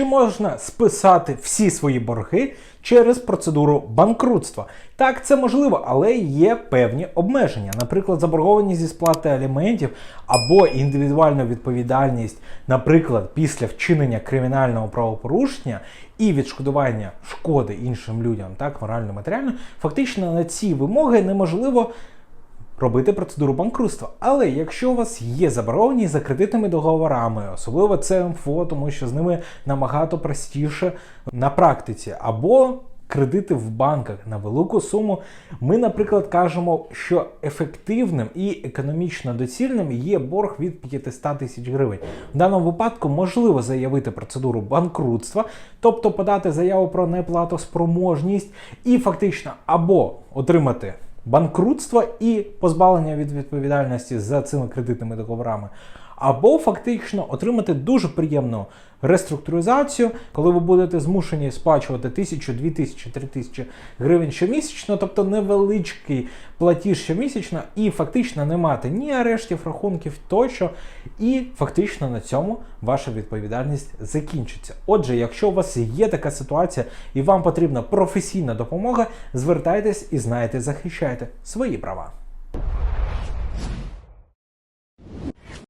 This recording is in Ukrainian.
Чи можна списати всі свої борги через процедуру банкрутства? Так, це можливо, але є певні обмеження. Наприклад, заборгованість зі сплати аліментів або індивідуальна відповідальність, наприклад, після вчинення кримінального правопорушення і відшкодування шкоди іншим людям, так, морально матеріально, фактично на ці вимоги неможливо робити процедуру банкрутства. Але якщо у вас є заборгованість за кредитними договорами, особливо це МФО, тому що з ними набагато простіше на практиці, або кредити в банках на велику суму, ми, наприклад, кажемо, що ефективним і економічно доцільним є борг від 500 тисяч гривень. В даному випадку можливо заявити процедуру банкрутства, тобто подати заяву про неплатоспроможність і фактично або отримати банкрутство і позбавлення від відповідальності за цими кредитними договорами, або фактично отримати дуже приємну реструктуризацію, коли ви будете змушені сплачувати тисячу, дві тисячі, три тисячі гривень щомісячно, тобто невеличкий платіж щомісячно, і фактично не мати ні арештів, рахунків тощо, і фактично на цьому ваша відповідальність закінчиться. Отже, якщо у вас є така ситуація і вам потрібна професійна допомога, звертайтесь і знайте, захищайте свої права.